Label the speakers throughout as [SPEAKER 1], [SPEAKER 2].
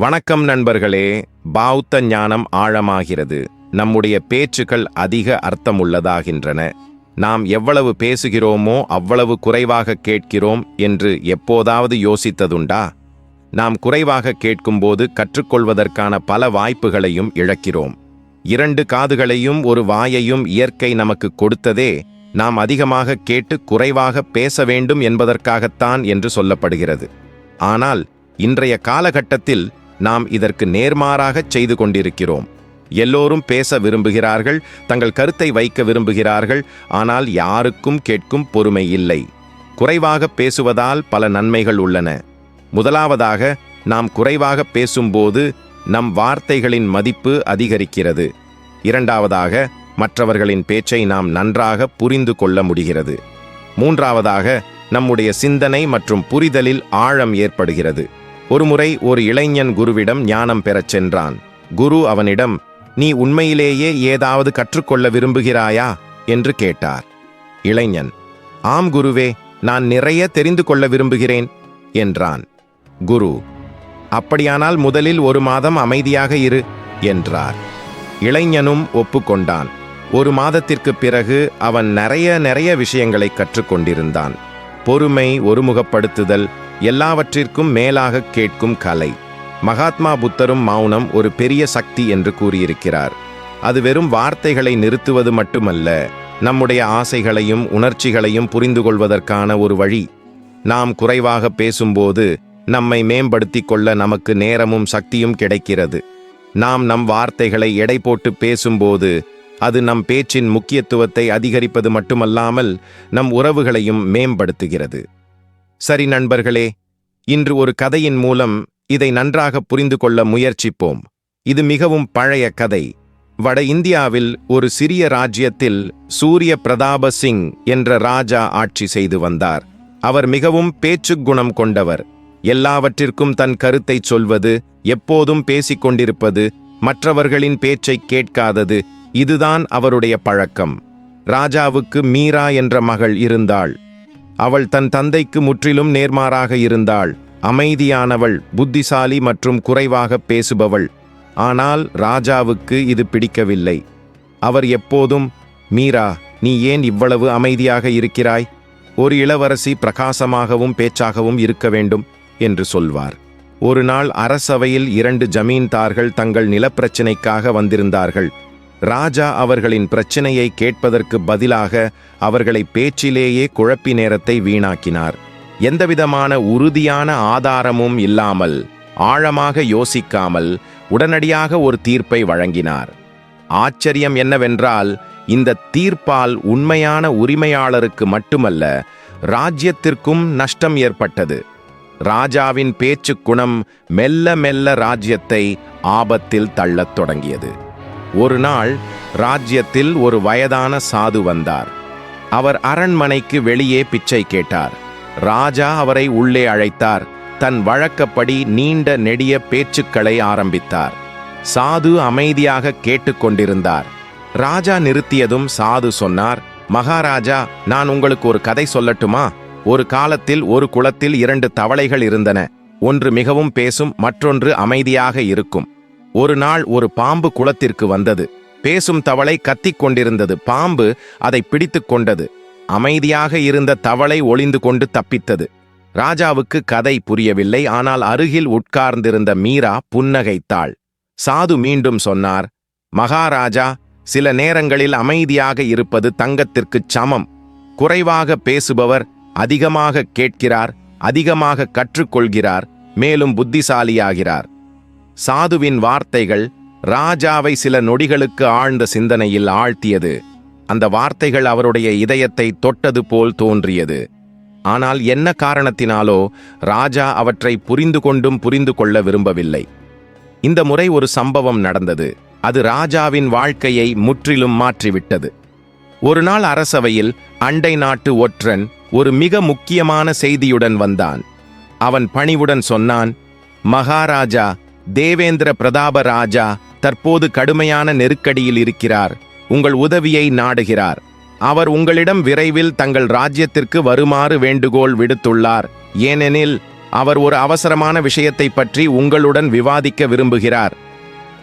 [SPEAKER 1] வணக்கம் நண்பர்களே பௌத்த ஞானம் ஆழமாகிறது. நம்முடைய பேச்சுக்கள் அதிக அர்த்தமுள்ளதாகின்றன. நாம் எவ்வளவு பேசுகிறோமோ அவ்வளவு குறைவாக கேட்கிறோம் என்று எப்போதாவது யோசித்ததுண்டா? நாம் குறைவாக கேட்கும்போது கற்றுக்கொள்வதற்கான பல வாய்ப்புகளையும் இழக்கிறோம். இரண்டு காதுகளையும் ஒரு வாயையும் இயற்கை நமக்கு கொடுத்ததே நாம் அதிகமாக கேட்டு குறைவாக பேச வேண்டும் என்பதற்காகத்தான் என்று சொல்லப்படுகிறது. ஆனால் இன்றைய காலகட்டத்தில் நாம் இதற்கு நேர்மாறாகச் செய்து கொண்டிருக்கிறோம். எல்லோரும் பேச விரும்புகிறார்கள் தங்கள் கருத்தை வைக்க விரும்புகிறார்கள் ஆனால் யாருக்கும் கேட்கும் பொறுமை இல்லை. குறைவாக பேசுவதால் பல நன்மைகள் உள்ளன. முதலாவதாக நாம் குறைவாக பேசும்போது நம் வார்த்தைகளின் மதிப்பு அதிகரிக்கிறது. இரண்டாவதாக மற்றவர்களின் பேச்சை நாம் நன்றாக புரிந்து கொள்ள முடிகிறது. மூன்றாவதாக நம்முடைய சிந்தனை மற்றும் புரிதலில் ஆழம் ஏற்படுகிறது. ஒருமுறை ஒரு இளைஞன் குருவிடம் ஞானம் பெறச் சென்றான். குரு அவனிடம் நீ உண்மையிலேயே ஏதாவது கற்றுக்கொள்ள விரும்புகிறாயா? என்று கேட்டார். இளைஞன் ஆம் குருவே நான் நிறைய தெரிந்து கொள்ள விரும்புகிறேன் என்றான். குரு அப்படியானால் முதலில் ஒரு மாதம் அமைதியாக இரு என்றார். இளைஞனும் ஒப்புக்கொண்டான். ஒரு மாதத்திற்கு பிறகு அவன் நிறைய நிறைய விஷயங்களை கற்றுக்கொண்டிருந்தான். பொறுமை ஒருமுகப்படுத்துதல் எல்லாவற்றிற்கும் மேலாக கேட்கும் கலை. மகாத்மா புத்தரும் மௌனம் ஒரு பெரிய சக்தி என்று கூறியிருக்கிறார். அது வெறும் வார்த்தைகளை நிறுத்துவது மட்டுமல்ல நம்முடைய ஆசைகளையும் உணர்ச்சிகளையும் புரிந்து கொள்வதற்கான ஒரு வழி. நாம் குறைவாக பேசும்போது நம்மை மேம்படுத்திக் கொள்ள நமக்கு நேரமும் சக்தியும் கிடைக்கிறது. நாம் நம் வார்த்தைகளை எடை போட்டு பேசும்போது அது நம் பேச்சின் முக்கியத்துவத்தை அதிகரிப்பது மட்டுமல்லாமல் நம் உறவுகளையும் மேம்படுத்துகிறது. சரி நண்பர்களே இன்று ஒரு கதையின் மூலம் இதை நன்றாக புரிந்து கொள்ள முயற்சிப்போம். இது மிகவும் பழைய கதை. வட இந்தியாவில் ஒரு சிறிய ராஜ்யத்தில் சூரிய பிரதாப சிங் என்ற ராஜா ஆட்சி செய்து வந்தார். அவர் மிகவும் பேச்சுக் குணம் கொண்டவர். எல்லாவற்றிற்கும் தன் கருத்தை சொல்வது எப்போதும் பேசிக் கொண்டிருப்பது மற்றவர்களின் பேச்சை கேட்காதது இதுதான் அவருடைய பழக்கம். ராஜாவுக்கு மீரா என்ற மகள் இருந்தாள். அவள் தன் தந்தைக்கு முற்றிலும் நேர்மாறாக இருந்தாள். அமைதியானவள் புத்திசாலி மற்றும் குறைவாக பேசுபவள். ஆனால் ராஜாவுக்கு இது பிடிக்கவில்லை. அவர் எப்போதும் மீரா நீ ஏன் இவ்வளவு அமைதியாக இருக்கிறாய்? ஒரு இளவரசி பிரகாசமாகவும் பேச்சாகவும் இருக்க வேண்டும் என்று சொல்வார். ஒரு நாள் அரசவையில் இரண்டு ஜமீன்தார்கள் தங்கள் நிலப்பிரச்சினைக்காக வந்திருந்தார்கள். ராஜா அவர்களின் பிரச்சினையை கேட்பதற்கு பதிலாக அவர்களை பேச்சிலேயே குழப்பி நேரத்தை வீணாக்கினார். எந்தவிதமான உறுதியான ஆதாரமும் இல்லாமல் ஆழமாக யோசிக்காமல் உடனடியாக ஒரு தீர்ப்பை வழங்கினார். ஆச்சரியம் என்னவென்றால் இந்த தீர்ப்பால் உண்மையான உரிமையாளருக்கு மட்டுமல்ல ராஜ்யத்திற்கும் நஷ்டம் ஏற்பட்டது. ராஜாவின் பேச்சுக் குணம் மெல்ல மெல்ல ராஜ்யத்தை ஆபத்தில் தள்ளத் தொடங்கியது. ஒரு நாள் ராஜ்யத்தில் ஒரு வயதான சாது வந்தார். அவர் அரண்மனைக்கு வெளியே பிச்சை கேட்டார். ராஜா அவரை உள்ளே அழைத்தார். தன் வழக்கப்படி நீண்ட நெடிய பேச்சுக்களை ஆரம்பித்தார். சாது அமைதியாக கேட்டுக்கொண்டிருந்தார் ராஜா நிறுத்தியதும் சாது சொன்னார் மகாராஜா நான் உங்களுக்கு ஒரு கதை சொல்லட்டுமா? ஒரு காலத்தில் ஒரு குளத்தில் இரண்டு தவளைகள் இருந்தன. ஒன்று மிகவும் பேசும் மற்றொன்று அமைதியாக இருக்கும். ஒரு நாள் ஒரு பாம்பு குளத்திற்கு வந்தது. பேசும் தவளை கத்திக் கொண்டிருந்தது. பாம்பு அதை பிடித்து கொண்டது. அமைதியாக இருந்த தவளை ஒளிந்து கொண்டு தப்பித்தது. ராஜாவுக்கு கதை புரியவில்லை. ஆனால் அருகில் உட்கார்ந்திருந்த மீரா புன்னகைத்தாள். சாது மீண்டும் சொன்னார் மகாராஜா சில நேரங்களில் அமைதியாக இருப்பது தங்கத்திற்குச் சமம். குறைவாக பேசுபவர் அதிகமாக கேட்கிறார் அதிகமாக கற்றுக்கொள்கிறார் மேலும் புத்திசாலியாகிறார். சாதுவின் வார்த்தைகள் ராஜாவை சில நொடிகளுக்கு ஆழ்ந்த சிந்தனையில் ஆழ்த்தியது. அந்த வார்த்தைகள் அவருடைய இதயத்தை தொட்டது போல் தோன்றியது. ஆனால் என்ன காரணத்தினாலோ ராஜா அவற்றை புரிந்து கொண்டும் புரிந்து கொள்ள விரும்பவில்லை. இந்த முறை ஒரு சம்பவம் நடந்தது. அது ராஜாவின் வாழ்க்கையை முற்றிலும் மாற்றிவிட்டது. ஒரு நாள் அரசவையில் அண்டை நாட்டு ஒற்றன் ஒரு மிக முக்கியமான செய்தியுடன் வந்தான். அவன் பணிவுடன் சொன்னான் மகாராஜா தேவேந்திர பிரதாப ராஜா தற்போது கடுமையான நெருக்கடியில் இருக்கிறார். உங்கள் உதவியை நாடுகிறார். அவர் உங்களிடம் விரைவில் தங்கள் ராஜ்யத்திற்கு வருமாறு வேண்டுகோள் விடுத்துள்ளார். ஏனெனில் அவர் ஒரு அவசரமான விஷயத்தை பற்றி உங்களுடன் விவாதிக்க விரும்புகிறார்.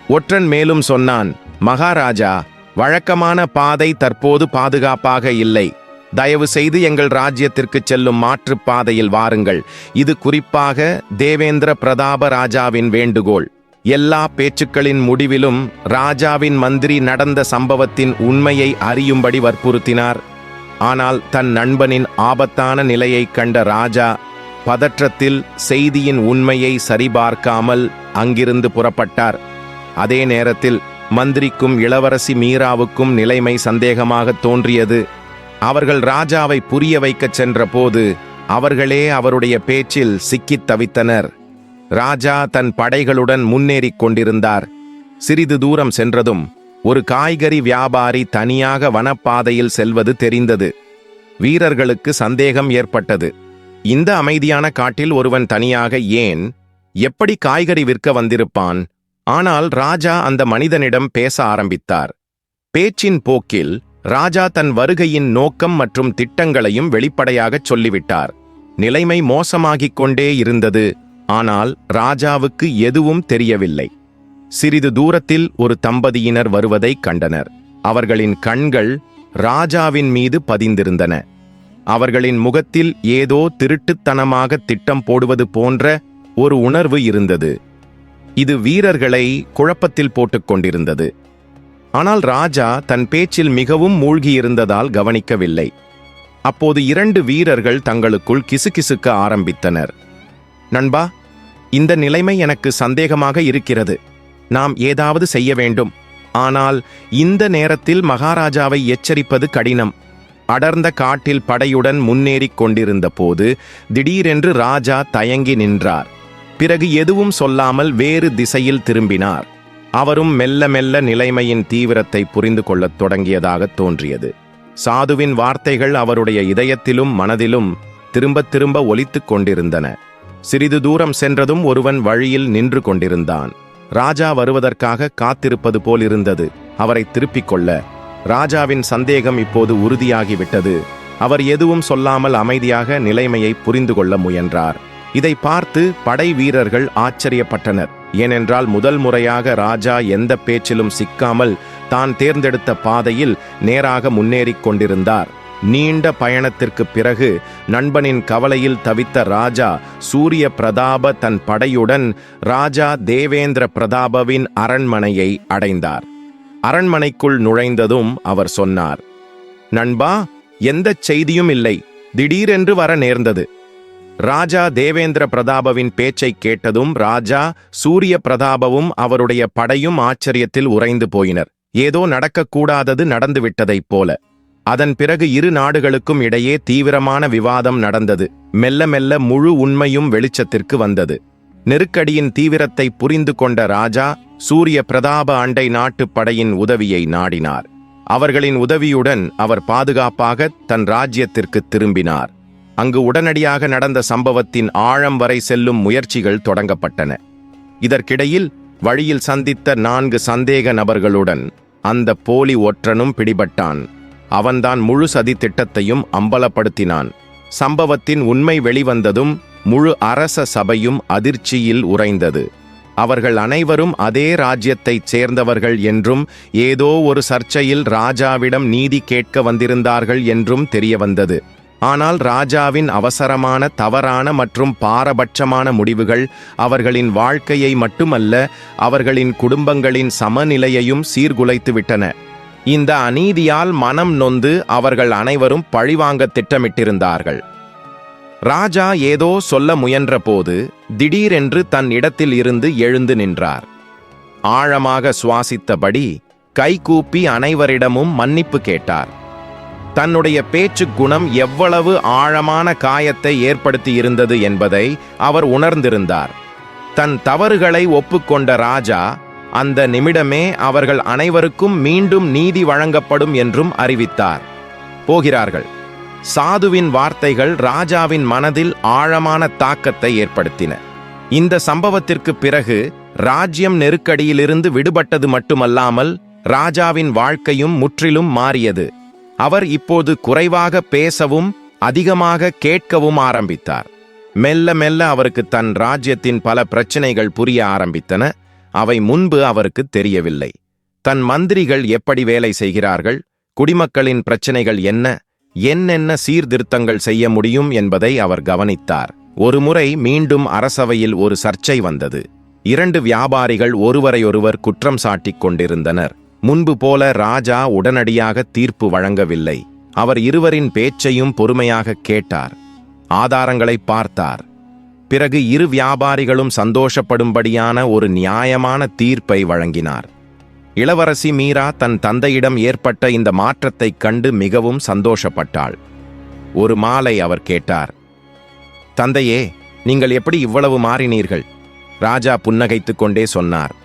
[SPEAKER 1] ஒற்றன் மேலும் சொன்னான் மகாராஜா வழக்கமான பாதை தற்போது பாதுகாப்பாக இல்லை. தயவு செய்து எங்கள் ராஜ்யத்திற்குச் செல்லும் மாற்றுப் பாதையில் வாருங்கள். இது குறிப்பாக தேவேந்திர பிரதாப ராஜாவின் வேண்டுகோள். எல்லா பேச்சுக்களின் முடிவிலும் ராஜாவின் மந்திரி நடந்த சம்பவத்தின் உண்மையை அறியும்படி வற்புறுத்தினார். ஆனால் தன் நண்பனின் ஆபத்தான நிலையைக் கண்ட ராஜா பதற்றத்தில் செய்தியின் உண்மையை சரிபார்க்காமல் அங்கிருந்து புறப்பட்டார். அதே நேரத்தில் மந்திரிக்கும் இளவரசி மீராவுக்கும் நிலைமை சந்தேகமாக தோன்றியது. அவர்கள் ராஜாவை புரிய வைக்கச் சென்றபோது அவர்களே அவருடைய பேச்சில் சிக்கித் தவித்தனர். ராஜா தன் படைகளுடன் முன்னேறிக் கொண்டிருந்தார். சிறிது தூரம் சென்றதும் ஒரு காய்கறி வியாபாரி தனியாக வனப்பாதையில் செல்வது தெரிந்தது. வீரர்களுக்கு சந்தேகம் ஏற்பட்டது. இந்த அமைதியான காட்டில் ஒருவன் தனியாக ஏன் எப்படி காய்கறி விற்க வந்திருப்பான்? ஆனால் ராஜா அந்த மனிதனிடம் பேச ஆரம்பித்தார். பேச்சின் போக்கில் ராஜா தன் வருகையின் நோக்கம் மற்றும் திட்டங்களையும் வெளிப்படையாகச் சொல்லிவிட்டார். நிலைமை மோசமாகிக் கொண்டே இருந்தது. ஆனால் ராஜாவுக்கு எதுவும் தெரியவில்லை. சிறிது தூரத்தில் ஒரு தம்பதியினர் வருவதைக் கண்டனர். அவர்களின் கண்கள் ராஜாவின் மீது பதிந்திருந்தன. அவர்களின் முகத்தில் ஏதோ திருட்டுத்தனமாக திட்டம் போடுவது போன்ற ஒரு உணர்வு இருந்தது. இது வீரர்களை குழப்பத்தில் போட்டுக் கொண்டிருந்தது. ஆனால் ராஜா தன் பேச்சில் மிகவும் மூழ்கியிருந்ததால் கவனிக்கவில்லை. அப்போது இரண்டு வீரர்கள் தங்களுக்குள் கிசுகிசுக்க ஆரம்பித்தனர். நண்பா இந்த நிலைமை எனக்கு சந்தேகமாக இருக்கிறது. நாம் ஏதாவது செய்ய வேண்டும். ஆனால் இந்த நேரத்தில் மகாராஜாவை எச்சரிப்பது கடினம். அடர்ந்த காட்டில் படையுடன் முன்னேறிக் கொண்டிருந்த போது திடீரென்று ராஜா தயங்கி நின்றார். பிறகு எதுவும் சொல்லாமல் வேறு திசையில் திரும்பினார். அவரும் மெல்ல மெல்ல நிலைமையின் தீவிரத்தை புரிந்து கொள்ளத் தொடங்கியதாக தோன்றியது. சாதுவின் வார்த்தைகள் அவருடைய இதயத்திலும் மனதிலும் திரும்பத் திரும்ப ஒலித்துக் கொண்டிருந்தன. சிறிது தூரம் சென்றதும் ஒருவன் வழியில் நின்று கொண்டிருந்தான். ராஜா வருவதற்காக காத்திருப்பது போல் இருந்தது அவரை திருப்பிக் கொள்ள ராஜாவின் சந்தேகம் இப்போது உறுதியாகிவிட்டது. அவர் எதுவும் சொல்லாமல் அமைதியாக நிலைமையை புரிந்து கொள்ள முயன்றார். இதை பார்த்து படை வீரர்கள் ஆச்சரியப்பட்டனர். ஏனென்றால் முதல் முறையாக ராஜா எந்த பேச்சிலும் சிக்காமல் தான் தேர்ந்தெடுத்த பாதையில் நேராக முன்னேறிக் கொண்டிருந்தார். நீண்ட பயணத்திற்குப் பிறகு நண்பனின் கவலையில் தவித்த ராஜா சூரிய பிரதாப தன் படையுடன் ராஜா தேவேந்திர பிரதாபவின் அரண்மனையை அடைந்தார். அரண்மனைக்குள் நுழைந்ததும் அவர் சொன்னார் நண்பா எந்த செய்தியும் இல்லை. திடீரென்று வர நேர்ந்தது. ராஜா தேவேந்திர பிரதாபவின் பேச்சைக் கேட்டதும் ராஜா சூரிய பிரதாபவும் அவருடைய படையும் ஆச்சரியத்தில் உறைந்து போயினர். ஏதோ நடக்கக்கூடாதது நடந்துவிட்டதைப் போல. அதன் பிறகு இரு நாடுகளுக்கும் இடையே தீவிரமான விவாதம் நடந்தது. மெல்ல மெல்ல முழு உண்மையும் வெளிச்சத்திற்கு வந்தது. நெருக்கடியின் தீவிரத்தை புரிந்து கொண்ட ராஜா சூரிய பிரதாப அண்டை நாட்டுப் படையின் உதவியை நாடினார். அவர்களின் உதவியுடன் அவர் பாதுகாப்பாக தன் ராஜ்யத்திற்கு திரும்பினார். அங்கு உடனடியாக நடந்த சம்பவத்தின் ஆழம் வரை செல்லும் முயற்சிகள் தொடங்கப்பட்டன. இதற்கிடையில் வழியில் சந்தித்த நான்கு சந்தேக நபர்களுடன் அந்த போலி ஒற்றனும் பிடிபட்டான். அவன்தான் முழு சதி திட்டத்தையும் அம்பலப்படுத்தினான். சம்பவத்தின் உண்மை வெளிவந்ததும் முழு அரச சபையும் அதிர்ச்சியில் உறைந்தது. அவர்கள் அனைவரும் அதே ராஜ்யத்தைச் சேர்ந்தவர்கள் என்றும் ஏதோ ஒரு சர்ச்சையில் ராஜாவிடம் நீதி கேட்க வந்திருந்தார்கள் என்றும் தெரியவந்தது. ஆனால் ராஜாவின் அவசரமான தவறான மற்றும் பாரபட்சமான முடிவுகள் அவர்களின் வாழ்க்கையை மட்டுமல்ல அவர்களின் குடும்பங்களின் சமநிலையையும் சீர்குலைத்துவிட்டன. இந்த அநீதியால் மனம் நொந்து அவர்கள் அனைவரும் பழிவாங்க திட்டமிட்டிருந்தார்கள். ராஜா ஏதோ சொல்ல முயன்றபோது திடீரென்று தன் இடத்தில் இருந்து எழுந்து நின்றார். ஆழமாக சுவாசித்தபடி கைகூப்பி அனைவரிடமும் மன்னிப்பு கேட்டார். தன்னுடைய பேச்சு குணம் எவ்வளவு ஆழமான காயத்தை ஏற்படுத்தியிருந்தது என்பதை அவர் உணர்ந்திருந்தார். தன் தவறுகளை ஒப்புக்கொண்ட ராஜா அந்த நிமிடமே அவர்கள் அனைவருக்கும் மீண்டும் நீதி வழங்கப்படும் என்றும் அறிவித்தார். போகிறார்கள். சாதுவின் வார்த்தைகள் ராஜாவின் மனதில் ஆழமான தாக்கத்தை ஏற்படுத்தின. இந்த சம்பவத்திற்கு பிறகு ராஜ்யம் நெருக்கடியிலிருந்து விடுபட்டது மட்டுமல்லாமல் ராஜாவின் வாழ்க்கையும் முற்றிலும் மாறியது. அவர் இப்போது குறைவாக பேசவும் அதிகமாக கேட்கவும் ஆரம்பித்தார். மெல்ல மெல்ல அவருக்கு தன் ராஜ்யத்தின் பல பிரச்சனைகள் புரிய ஆரம்பித்தன. அவை முன்பு அவருக்கு தெரியவில்லை. தன் மந்திரிகள் எப்படி வேலை செய்கிறார்கள்? குடிமக்களின் பிரச்சனைகள் என்ன? என்னென்ன சீர்திருத்தங்கள் செய்ய முடியும் என்பதை அவர் கவனித்தார். ஒருமுறை மீண்டும் அரசவையில் ஒரு சர்ச்சை வந்தது. இரண்டு வியாபாரிகள் ஒருவரையொருவர் குற்றம் சாட்டிக் கொண்டிருந்தனர். முன்பு போல ராஜா உடனடியாக தீர்ப்பு வழங்கவில்லை. அவர் இருவரின் பேச்சையும் பொறுமையாக கேட்டார். ஆதாரங்களை பார்த்தார். பிறகு இரு வியாபாரிகளும் சந்தோஷப்படும்படியான ஒரு நியாயமான தீர்ப்பை வழங்கினார். இளவரசி மீரா தன் தந்தையிடம் ஏற்பட்ட இந்த மாற்றத்தைக் கண்டு மிகவும் சந்தோஷப்பட்டாள். ஒரு மாலை அவர் கேட்டார் தந்தையே நீங்கள் எப்படி இவ்வளவு மாறினீர்கள்? ராஜா புன்னகைத்துக் கொண்டே சொன்னார்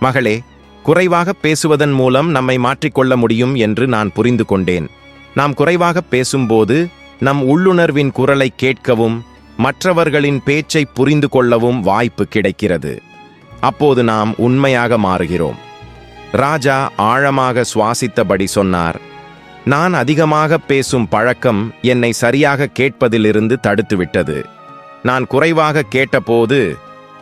[SPEAKER 1] மகளே குறைவாக பேசுவதன் மூலம் நம்மை மாற்றிக்கொள்ள முடியும் என்று நான் புரிந்து கொண்டேன். நாம் குறைவாக பேசும்போது நம் உள்ளுணர்வின் குரலை கேட்கவும் மற்றவர்களின் பேச்சை புரிந்து கொள்ளவும் வாய்ப்பு கிடைக்கிறது. அப்போது நாம் உண்மையாக மாறுகிறோம். ராஜா ஆழமாக சுவாசித்தபடி சொன்னார் நான் அதிகமாக பேசும் பழக்கம் என்னை சரியாக கேட்பதிலிருந்து தடுத்துவிட்டது. நான் குறைவாக கேட்டபோது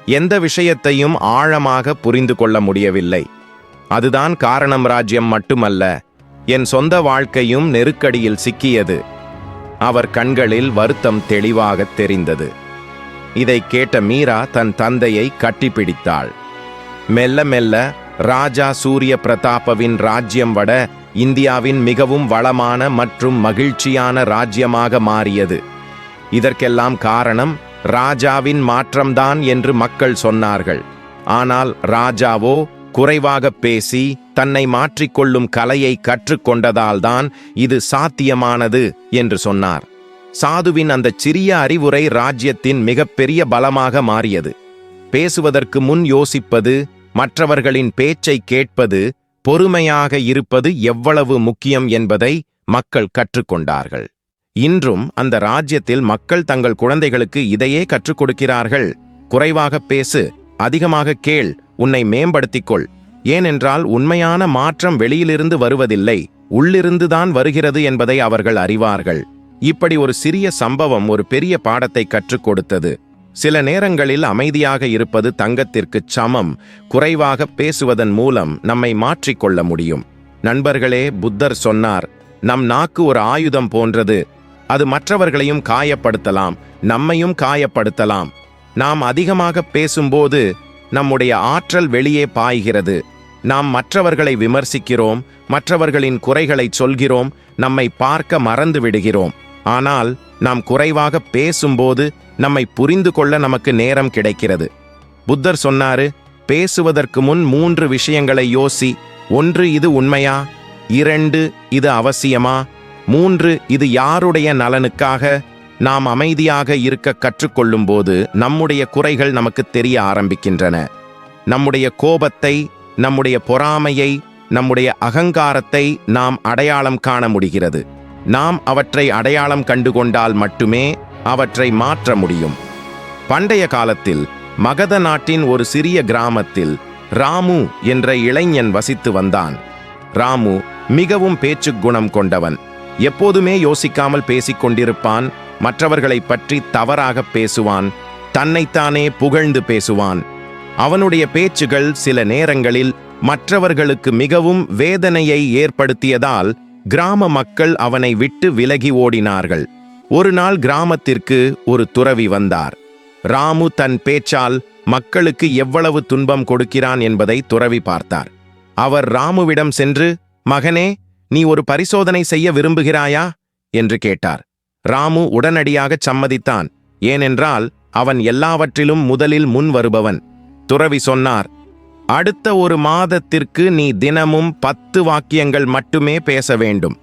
[SPEAKER 1] எந்த விஷயத்தையும் ஆழமாக புரிந்து கொள்ள முடியவில்லை. அதுதான் காரணம் ராஜ்யம் மட்டுமல்ல. என் சொந்த வாழ்க்கையும் நெருக்கடியில் சிக்கியது. அவர் கண்களில் வருத்தம் தெளிவாகத் தெரிந்தது. இதைக் கேட்ட மீரா தன் தந்தையை கட்டிப்பிடித்தாள். மெல்ல மெல்ல ராஜா சூரிய பிரதாபவின் ராஜ்யம் வட இந்தியாவின் மிகவும் வளமான மற்றும் மகிழ்ச்சியான ராஜ்யமாக மாறியது. இதற்கெல்லாம் காரணம் ராஜாவின் மாற்றம்தான் என்று மக்கள் சொன்னார்கள். ஆனால் ராஜாவோ குறைவாக பேசி தன்னை மாற்றிக்கொள்ளும் கலையை கற்றுக்கொண்டதால்தான் இது சாத்தியமானது என்று சொன்னார். சாதுவின் அந்த சிறிய அறிவுரை ராஜ்யத்தின் மிகப்பெரிய பலமாக மாறியது. பேசுவதற்கு முன் யோசிப்பது மற்றவர்களின் பேச்சை கேட்பது பொறுமையாக இருப்பது எவ்வளவு முக்கியம் என்பதை மக்கள் கற்றுக்கொண்டார்கள். இன்றும் அந்த ராஜ்யத்தில் மக்கள் தங்கள் குழந்தைகளுக்கு இதையே கற்றுக் கொடுக்கிறார்கள். குறைவாக பேசு அதிகமாக கேள் உன்னை மேம்படுத்திக்கொள். ஏனென்றால் உண்மையான மாற்றம் வெளியிலிருந்து வருவதில்லை உள்ளிருந்துதான் வருகிறது என்பதை அவர்கள் அறிவார்கள். இப்படி ஒரு சிறிய சம்பவம் ஒரு பெரிய பாடத்தை கற்றுக் கொடுத்தது. சில நேரங்களில் அமைதியாக இருப்பது தங்கத்திற்குச் சமம் குறைவாக பேசுவதன் மூலம் நம்மை மாற்றிக்கொள்ள முடியும். நண்பர்களே புத்தர் சொன்னார் நம் நாக்கு ஒரு ஆயுதம் போன்றது. அது மற்றவர்களையும் காயப்படுத்தலாம் நம்மையும் காயப்படுத்தலாம். நாம் அதிகமாக பேசும்போது நம்முடைய ஆற்றல் வெளியே பாய்கிறது. நாம் மற்றவர்களை விமர்சிக்கிறோம் மற்றவர்களின் குறைகளை சொல்கிறோம் நம்மை பார்க்க மறந்து விடுகிறோம். ஆனால் நாம் குறைவாக பேசும்போது நம்மை புரிந்து கொள்ள நமக்கு நேரம் கிடைக்கிறது. புத்தர் சொன்னாரு பேசுவதற்கு முன் மூன்று விஷயங்களை யோசி. ஒன்று இது உண்மையா? இரண்டு இது அவசியமா? மூன்று இது யாருடைய நலனுக்காக? நாம் அமைதியாக இருக்க கற்றுக்கொள்ளும்போது நம்முடைய குறைகள் நமக்கு தெரிய ஆரம்பிக்கின்றன. நம்முடைய கோபத்தை நம்முடைய பொறாமையை நம்முடைய அகங்காரத்தை நாம் அடையாளம் காண முடிகிறது. நாம் அவற்றை அடையாளம் கண்டுகொண்டால் மட்டுமே அவற்றை மாற்ற முடியும். பண்டைய காலத்தில் மகத நாட்டின் ஒரு சிறிய கிராமத்தில் ராமு என்ற இளைஞன் வசித்து வந்தான். ராமு மிகவும் பேச்சு குணம் கொண்டவன். எப்போதுமே யோசிக்காமல் பேசிக்கொண்டிருப்பான். மற்றவர்களைப் பற்றி தவறாக பேசுவான் தன்னைத்தானே புகழ்ந்து பேசுவான். அவனுடைய பேச்சுகள் சில நேரங்களில் மற்றவர்களுக்கு மிகவும் வேதனையை ஏற்படுத்தியதால் கிராம மக்கள் அவனை விட்டு விலகி ஓடினார்கள். ஒரு நாள் கிராமத்திற்கு ஒரு துறவி வந்தார். ராமு தன் பேச்சால் மக்களுக்கு எவ்வளவு துன்பம் கொடுக்கிறான் என்பதை துறவி பார்த்தார். அவர் ராமுவிடம் சென்று மகனே நீ ஒரு பரிசோதனை செய்ய விரும்புகிறாயா? என்று கேட்டார். ராமு உடனடியாகச் சம்மதித்தான். ஏனென்றால் அவன் எல்லாவற்றிலும் முதலில் முன் வருபவன். துறவி சொன்னார் அடுத்த ஒரு மாதத்திற்கு நீ தினமும் பத்து வாக்கியங்கள் மட்டுமே பேச வேண்டும்.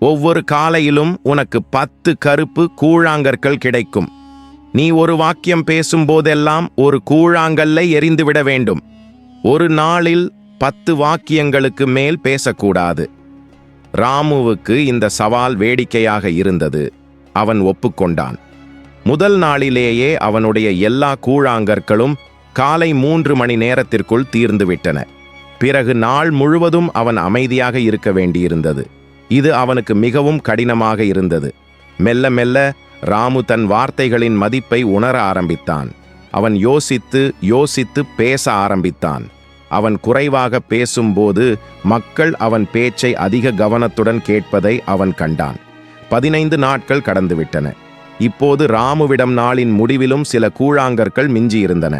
[SPEAKER 1] ஒவ்வொரு காலையிலும் உனக்கு பத்து கருப்பு கூழாங்கற்கள் கிடைக்கும். நீ ஒரு வாக்கியம் பேசும்போதெல்லாம் ஒரு கூழாங்கல்லை எரிந்துவிட வேண்டும். ஒரு நாளில் பத்து வாக்கியங்களுக்கு மேல் பேசக்கூடாது. ராமுவுக்கு இந்த சவால் வேடிக்கையாக இருந்தது. அவன் ஒப்புக்கொண்டான். முதல் நாளிலேயே அவனுடைய எல்லா கூழாங்கற்களும் காலை மூன்று மணி நேரத்திற்குள் தீர்ந்துவிட்டன. பிறகு நாள் முழுவதும் அவன் அமைதியாக இருக்க வேண்டியிருந்தது. இது அவனுக்கு மிகவும் கடினமாக இருந்தது. மெல்ல மெல்ல ராமு தன் வார்த்தைகளின் மதிப்பை உணர ஆரம்பித்தான். அவன் யோசித்து யோசித்து பேச ஆரம்பித்தான். அவன் குறைவாக பேசும்போது மக்கள் அவன் பேச்சை அதிக கவனத்துடன் கேட்பதை அவன் கண்டான். பதினைந்து நாட்கள் கடந்துவிட்டன. இப்போது ராமுவிடம் நாளின் முடிவிலும் சில கூழாங்கற்கள் மிஞ்சியிருந்தன.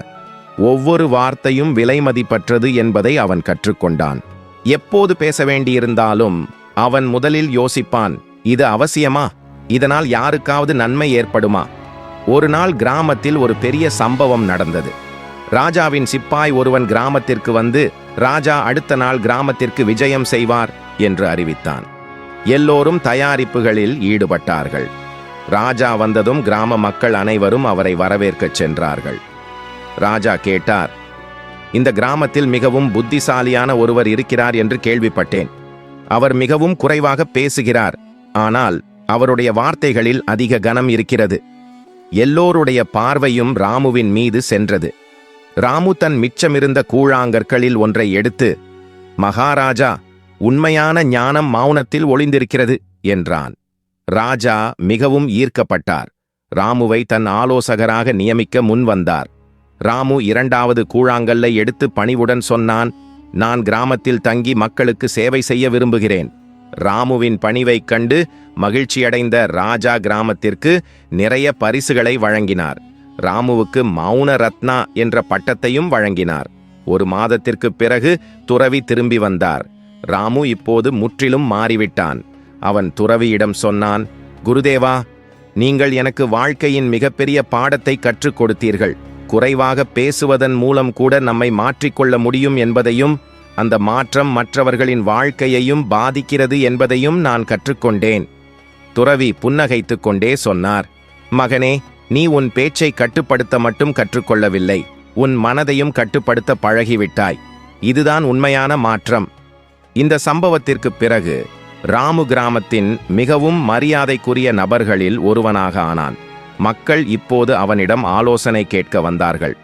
[SPEAKER 1] ஒவ்வொரு வார்த்தையும் விலைமதிப்பற்றது என்பதை அவன் கற்றுக்கொண்டான். எப்போது பேச வேண்டியிருந்தாலும் அவன் முதலில் யோசிப்பான் இது அவசியமா? இதனால் யாருக்காவது நன்மை ஏற்படுமா? ஒரு நாள் கிராமத்தில் ஒரு பெரிய சம்பவம் நடந்தது. ராஜாவின் சிப்பாய் ஒருவன் கிராமத்திற்கு வந்து ராஜா அடுத்த நாள் கிராமத்திற்கு விஜயம் செய்வார் என்று அறிவித்தான். எல்லோரும் தயாரிப்புகளில் ஈடுபட்டார்கள். ராஜா வந்ததும் கிராம மக்கள் அனைவரும் அவரை வரவேற்கச் சென்றார்கள். ராஜா கேட்டார் இந்த கிராமத்தில் மிகவும் புத்திசாலியான ஒருவர் இருக்கிறார் என்று கேள்விப்பட்டேன். அவர் மிகவும் குறைவாக பேசுகிறார். ஆனால் அவருடைய வார்த்தைகளில் அதிக கனம் இருக்கிறது. எல்லோருடைய பார்வையும் ராமுவின் மீது சென்றது. ராமு தன் மிச்சமிருந்த கூழாங்கற்களில் ஒன்றை எடுத்து மகாராஜா உண்மையான ஞானம் மௌனத்தில் ஒளிந்திருக்கிறது என்றான். ராஜா மிகவும் ஈர்க்கப்பட்டார். ராமுவை தன் ஆலோசகராக நியமிக்க முன்வந்தார் ராமு இரண்டாவது கூழாங்கல்லை எடுத்து பணிவுடன் சொன்னான் நான் கிராமத்தில் தங்கி மக்களுக்கு சேவை செய்ய விரும்புகிறேன். ராமுவின் பணிவைக் கண்டு மகிழ்ச்சியடைந்த ராஜா கிராமத்திற்கு நிறைய பரிசுகளை வழங்கினார். ராமுவுக்கு மௌன ரத்னா என்ற பட்டத்தையும் வழங்கினார். ஒரு மாதத்திற்கு பிறகு துறவி திரும்பி வந்தார். ராமு இப்போது முற்றிலும் மாறிவிட்டான். அவன் துறவியிடம் சொன்னான் குருதேவா நீங்கள் எனக்கு வாழ்க்கையின் மிகப்பெரிய பாடத்தை கற்றுக் கொடுத்தீர்கள். குறைவாக பேசுவதன் மூலம் கூட நம்மை மாற்றிக்கொள்ள முடியும் என்பதையும் அந்த மாற்றம் மற்றவர்களின் வாழ்க்கையையும் பாதிக்கிறது என்பதையும் நான் கற்றுக்கொண்டேன். துறவி புன்னகைத்து கொண்டே சொன்னார் மகனே நீ உன் பேச்சை கட்டுப்படுத்த மட்டும் கற்றுக்கொள்ளவில்லை. உன் மனதையும் கட்டுப்படுத்த பழகிவிட்டாய். இதுதான் உண்மையான மாற்றம். இந்த சம்பவத்திற்குப் பிறகு ராமு கிராமத்தின் மிகவும் மரியாதைக்குரிய நபர்களில் ஒருவனாக ஆனான். மக்கள் இப்போது அவனிடம் ஆலோசனை கேட்க வந்தார்கள்.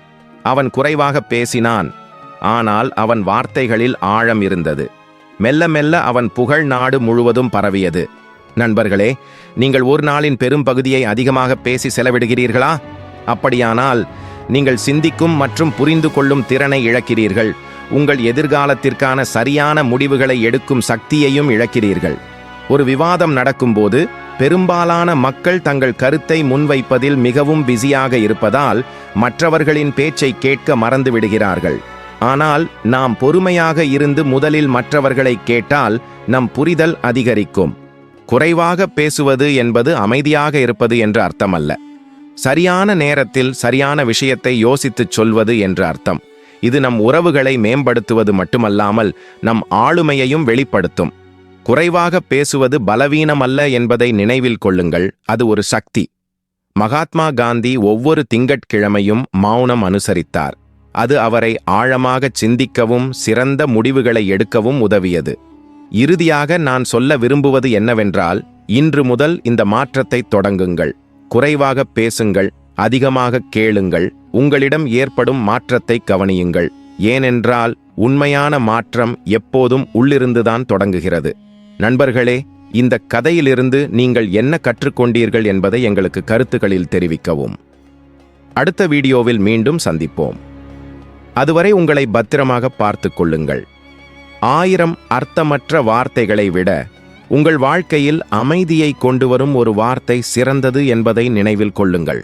[SPEAKER 1] அவன் குறைவாக பேசினான். ஆனால் அவன் வார்த்தைகளில் ஆழம் இருந்தது. மெல்ல மெல்ல அவன் புகழ் நாடு முழுவதும் பரவியது. நண்பர்களே நீங்கள் ஒரு நாளின் பெரும் பகுதியை அதிகமாக பேசி செலவிடுகிறீர்களா? அப்படியானால் நீங்கள் சிந்திக்கும் மற்றும் புரிந்து கொள்ளும் திறனை இழக்கிறீர்கள். உங்கள் எதிர்காலத்திற்கான சரியான முடிவுகளை எடுக்கும் சக்தியையும் இழக்கிறீர்கள். ஒரு விவாதம் நடக்கும்போது பெரும்பாலான மக்கள் தங்கள் கருத்தை முன்வைப்பதில் மிகவும் பிஸியாக இருப்பதால் மற்றவர்களின் பேச்சை கேட்க மறந்து விடுகிறார்கள். ஆனால் நாம் பொறுமையாக இருந்து முதலில் மற்றவர்களை கேட்டால் நம் புரிதல் அதிகரிக்கும். குறைவாக பேசுவது என்பது அமைதியாக இருப்பது என்று அர்த்தமல்ல. சரியான நேரத்தில் சரியான விஷயத்தை யோசித்துச் சொல்வது என்று அர்த்தம். இது நம் உறவுகளை மேம்படுத்துவது மட்டுமல்லாமல் நம் ஆளுமையையும் வெளிப்படுத்தும். குறைவாக பேசுவது பலவீனமல்ல என்பதை நினைவில் கொள்ளுங்கள். அது ஒரு சக்தி. மகாத்மா காந்தி ஒவ்வொரு திங்கட்கிழமையும் மௌனம் அனுசரித்தார். அது அவரை ஆழமாகச் சிந்திக்கவும் சிறந்த முடிவுகளை எடுக்கவும் உதவியது. இறுதியாக நான் சொல்ல விரும்புவது என்னவென்றால் இன்று முதல் இந்த மாற்றத்தை தொடங்குங்கள். குறைவாக பேசுங்கள். அதிகமாக கேளுங்கள் உங்களிடம் ஏற்படும் மாற்றத்தை கவனியுங்கள். ஏனென்றால் உண்மையான மாற்றம் எப்போதும் உள்ளிருந்துதான் தொடங்குகிறது. நண்பர்களே இந்த கதையிலிருந்து நீங்கள் என்ன கற்றுக்கொண்டீர்கள் என்பதை எங்களுக்கு கருத்துக்களில் தெரிவிக்கவும். அடுத்த வீடியோவில் மீண்டும் சந்திப்போம். அதுவரை உங்களை பத்திரமாக பார்த்துக்கொள்ளுங்கள் ஆயிரம் அர்த்தமற்ற வார்த்தைகளை விட உங்கள் வாழ்க்கையில் அமைதியை கொண்டு வரும் ஒரு வார்த்தை சிறந்தது என்பதை நினைவில் கொள்ளுங்கள்.